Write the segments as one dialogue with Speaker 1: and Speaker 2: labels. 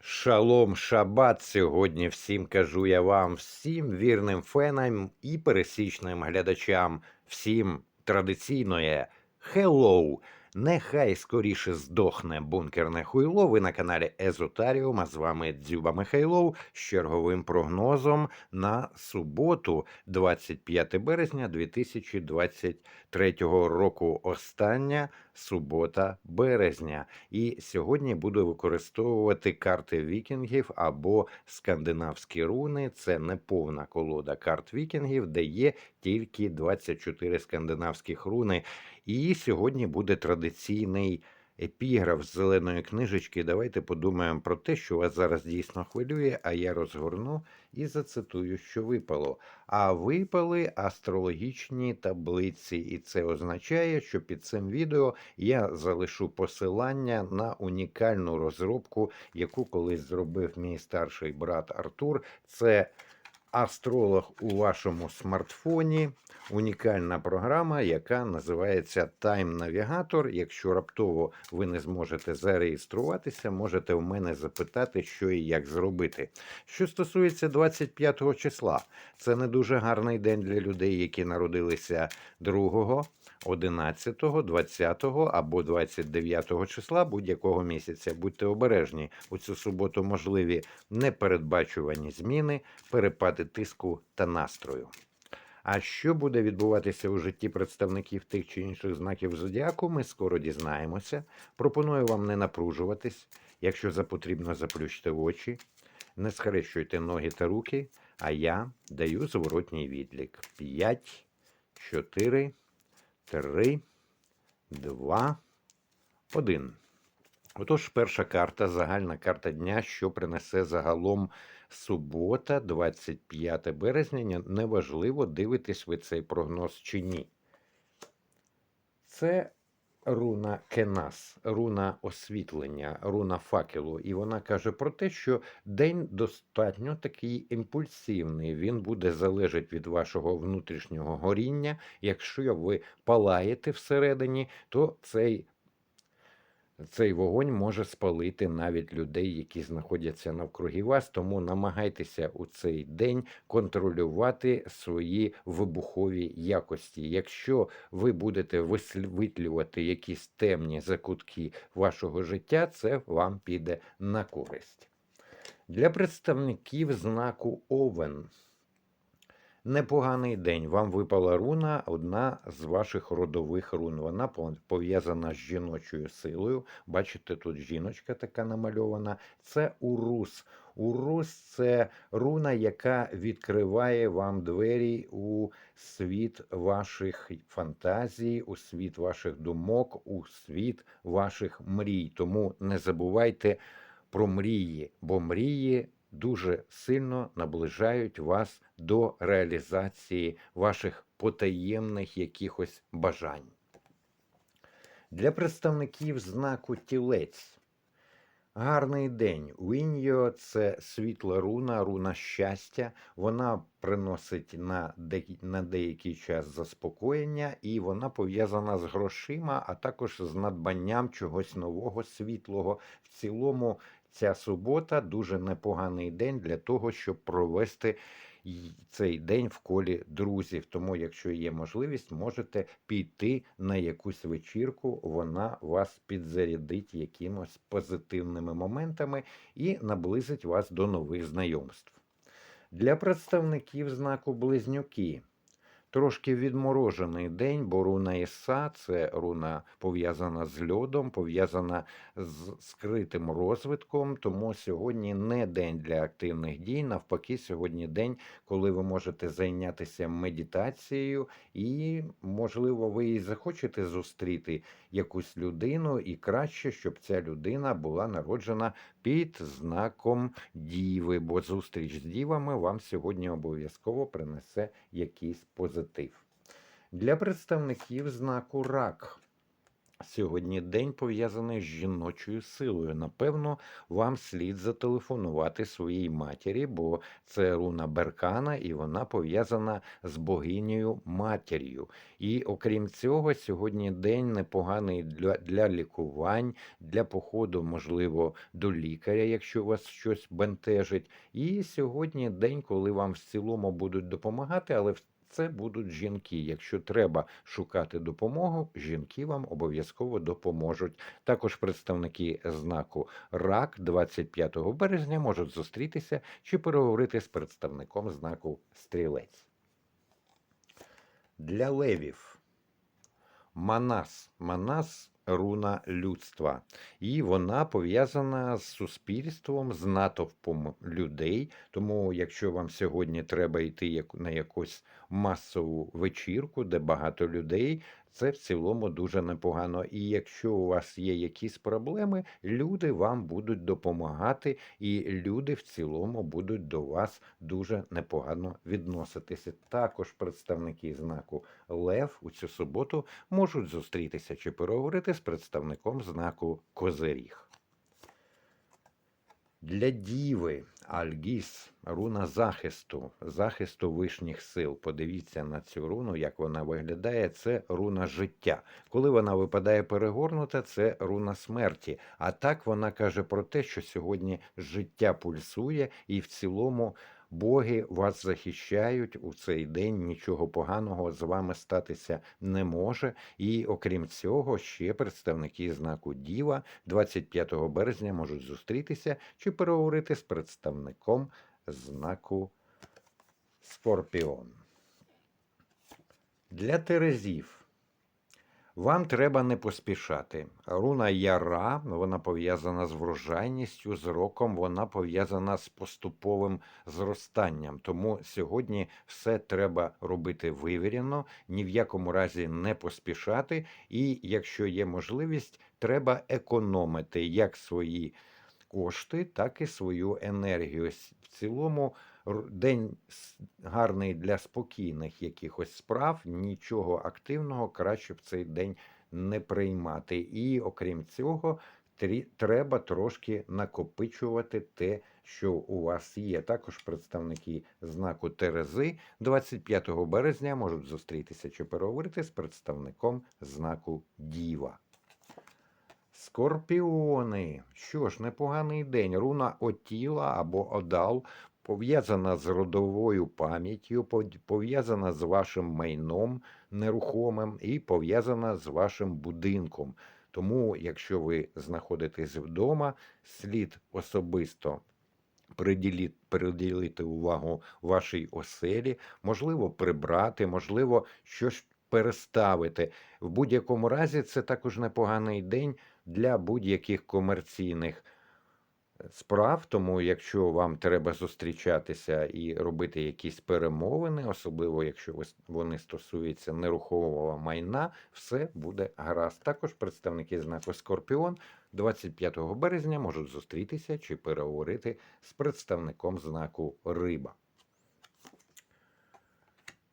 Speaker 1: Шалом шабат сьогодні всім кажу я вам, всім вірним фенам і пересічним глядачам, всім традиційної Hello! Нехай скоріше здохне бункерне хуйло. Ви на каналі Езотаріум, а з вами Дзюба Михайлов з черговим прогнозом на суботу, 25 березня 2023 року. Остання субота березня. І сьогодні буду використовувати карти вікінгів або скандинавські руни. Це не повна колода карт вікінгів, де є тільки 24 скандинавських руни. І сьогодні буде традиційний епіграф з зеленої книжечки. Давайте подумаємо про те, що вас зараз дійсно хвилює, а я розгорну і зацитую, що випало. А випали астрологічні таблиці, і це означає, що під цим відео я залишу посилання на унікальну розробку, яку колись зробив мій старший брат Артур. Це астролог у вашому смартфоні. Унікальна програма, яка називається Time Navigator. Якщо раптово ви не зможете зареєструватися, можете в мене запитати, що і як зробити. Що стосується 25 числа, це не дуже гарний день для людей, які народилися 2, 11, 20 або 29 числа будь-якого місяця. Будьте обережні. У цю суботу можливі непередбачувані зміни, перепади тиску та настрою. А що буде відбуватися у житті представників тих чи інших знаків зодіаку, ми скоро дізнаємося. Пропоную вам не напружуватись. Якщо запотрібно, заплющте очі, не схрещуйте ноги та руки, а я даю зворотній відлік. 5, 4, 3, 2, 1. Отож, перша карта, загальна карта дня, що принесе загалом субота, 25 березня. Неважливо, дивитесь ви цей прогноз чи ні. Це руна Кенас, руна освітлення, руна факелу. І вона каже про те, що день достатньо такий імпульсивний. Він буде залежати від вашого внутрішнього горіння. Якщо ви палаєте всередині, то цей цей вогонь може спалити навіть людей, які знаходяться навкруги вас, тому намагайтеся у цей день контролювати свої вибухові якості. Якщо ви будете висвітлювати якісь темні закутки вашого життя, це вам піде на користь. Для представників знаку Овен. Непоганий день. Вам випала руна, одна з ваших родових рун. Вона пов'язана з жіночою силою. Бачите, тут жіночка така намальована. Це урус. Урус це руна, яка відкриває вам двері у світ ваших фантазій, у світ ваших думок, у світ ваших мрій. Тому не забувайте про мрії, бо мрії дуже сильно наближають вас до реалізації ваших потаємних якихось бажань. Для представників знаку тілець. Гарний день. Віньо це світла руна, руна щастя. Вона приносить на, деякий- на деякий час заспокоєння, і вона пов'язана з грошима, а також з надбанням чогось нового, світлого. В цілому, ця субота дуже непоганий день для того, щоб провести цей день в колі друзів. Тому, якщо є можливість, можете піти на якусь вечірку, вона вас підзарядить якимось позитивними моментами і наблизить вас до нових знайомств. Для представників знаку Близнюки. Трошки відморожений день, бо руна Іса це руна пов'язана з льодом, пов'язана з скритим розвитком. Тому сьогодні не день для активних дій. Навпаки, сьогодні день, коли ви можете зайнятися медитацією, і, можливо, ви і захочете зустріти якусь людину, і краще, щоб ця людина була народжена під знаком діви, бо зустріч з дівами вам сьогодні обов'язково принесе якийсь позитив. Для представників знаку рак. Сьогодні день пов'язаний з жіночою силою. Напевно, вам слід зателефонувати своїй матері, бо це руна Беркана, і вона пов'язана з богинею матір'ю. І окрім цього, сьогодні день непоганий для, для лікувань, для походу, можливо, до лікаря, якщо вас щось бентежить. І сьогодні день, коли вам в цілому будуть допомагати, але в- це будуть жінки. Якщо треба шукати допомогу, жінки вам обов'язково допоможуть. Також представники знаку РАК 25 березня можуть зустрітися чи переговорити з представником знаку Стрілець. Для левів Манас. Манас руна людства. І вона пов'язана з суспільством, з натовпом людей. Тому, якщо вам сьогодні треба йти на якусь масову вечірку, де багато людей, це в цілому дуже непогано. І якщо у вас є якісь проблеми, люди вам будуть допомагати, і люди в цілому будуть до вас дуже непогано відноситися. Також представники знаку Лев у цю суботу можуть зустрітися чи переговорити з представником знаку Козиріг. Для діви Альгіс, руна захисту, захисту вишніх сил. Подивіться на цю руну, як вона виглядає. Це руна життя. Коли вона випадає перегорнута, це руна смерті. А так вона каже про те, що сьогодні життя пульсує, і в цілому боги вас захищають у цей день. Нічого поганого з вами статися не може. І окрім цього, ще представники знаку Діва 25 березня можуть зустрітися чи переговорити з представником знаку Скорпіон. Для Терезів. Вам треба не поспішати. Руна Яра, вона пов'язана з врожайністю, з роком, вона пов'язана з поступовим зростанням. Тому сьогодні все треба робити вивірено, ні в якому разі не поспішати. І якщо є можливість, треба економити як свої кошти, так і свою енергію. В цілому день гарний для спокійних якихось справ, нічого активного краще в цей день не приймати. І окрім цього, треба трошки накопичувати те, що у вас є. Також представники знаку Терези 25 березня можуть зустрітися чи переговорити з представником знаку Діва. Скорпіони. Що ж, непоганий день. Руна Отіла або Одал пов'язана з родовою пам'яттю, пов'язана з вашим майном нерухомим і пов'язана з вашим будинком. Тому, якщо ви знаходитесь вдома, слід особисто приділити, приділити увагу вашій оселі, можливо, прибрати, можливо, щось переставити. В будь-якому разі, це також непоганий день для будь-яких комерційних справ. Тому, якщо вам треба зустрічатися і робити якісь перемовини, особливо якщо вони стосуються нерухомого майна, все буде гаразд. Також представники знаку Скорпіон 25 березня можуть зустрітися чи переговорити з представником знаку Риба.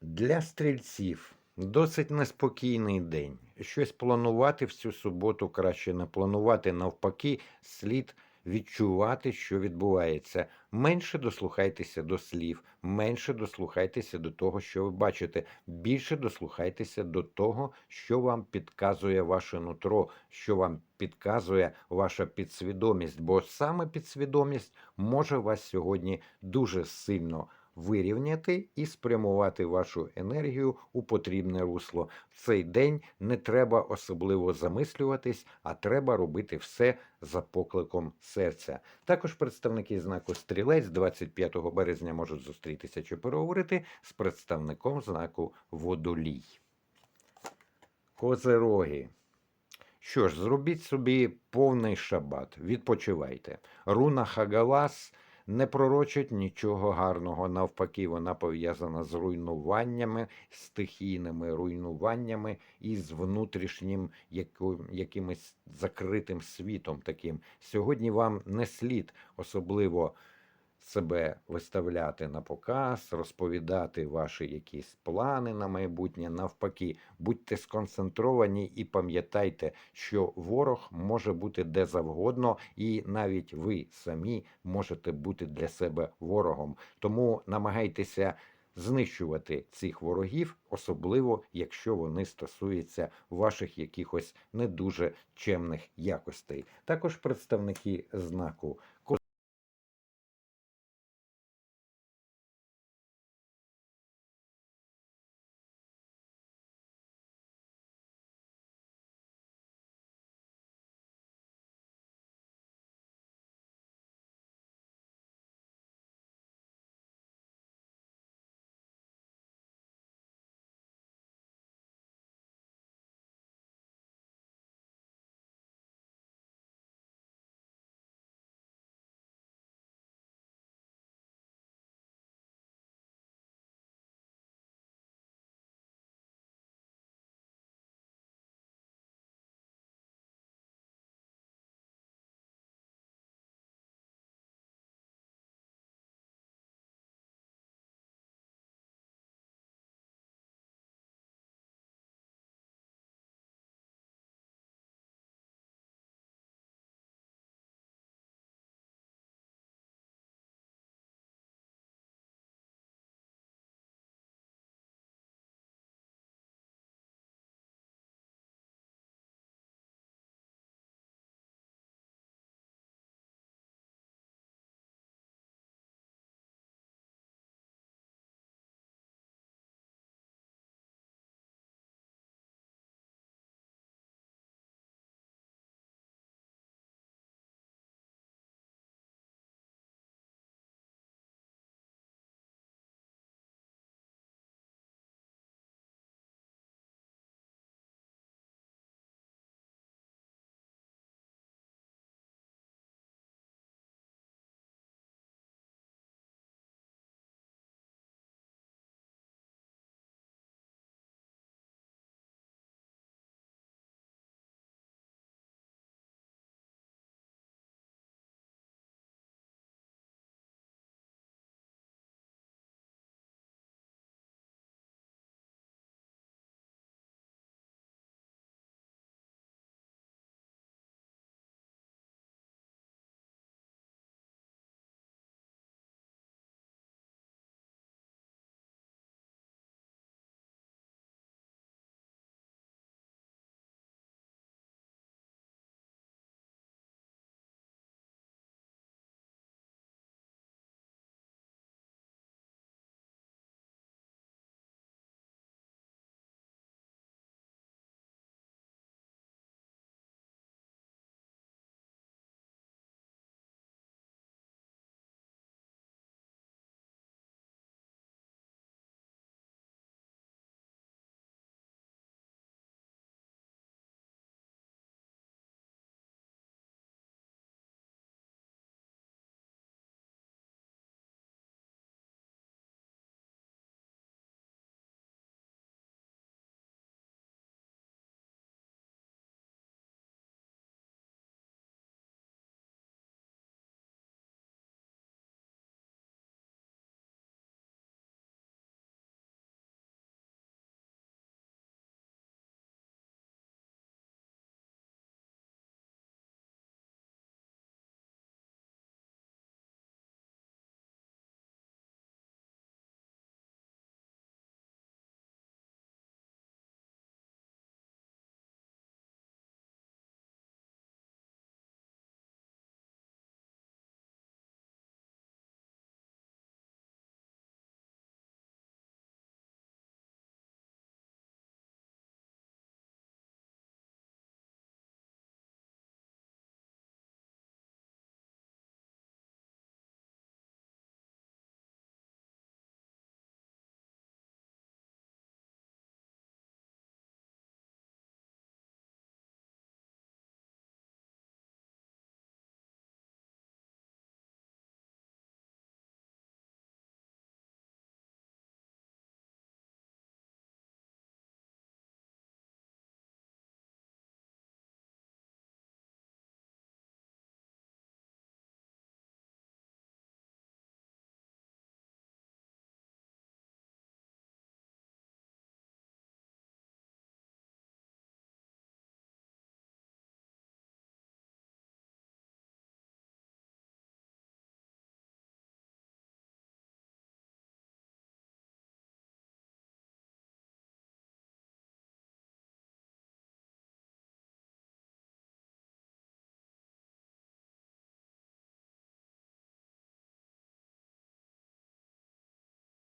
Speaker 1: Для стрільців досить неспокійний день. Щось планувати в цю суботу краще не планувати. Навпаки, слід відчувати, що відбувається. Менше дослухайтеся до слів, менше дослухайтеся до того, що ви бачите. Більше дослухайтеся до того, що вам підказує ваше нутро, що вам підказує ваша підсвідомість. Бо саме підсвідомість може вас сьогодні дуже сильно вирівняти і спрямувати вашу енергію у потрібне русло. В цей день не треба особливо замислюватись, а треба робити все за покликом серця. Також представники знаку Стрілець 25 березня можуть зустрітися чи переговорити з представником знаку Водолій. Козероги. Що ж, зробіть собі повний шабат, відпочивайте. Руна Хагалас не пророчить нічого гарного. Навпаки, вона пов'язана з руйнуваннями, стихійними руйнуваннями і з внутрішнім якимось закритим світом таким. Сьогодні вам не слід особливо себе виставляти на показ, розповідати ваші якісь плани на майбутнє. Навпаки, будьте сконцентровані і пам'ятайте, що ворог може бути де завгодно, і навіть ви самі можете бути для себе ворогом. Тому намагайтеся знищувати цих ворогів, особливо якщо вони стосуються ваших якихось не дуже чемних якостей. Також представники знаку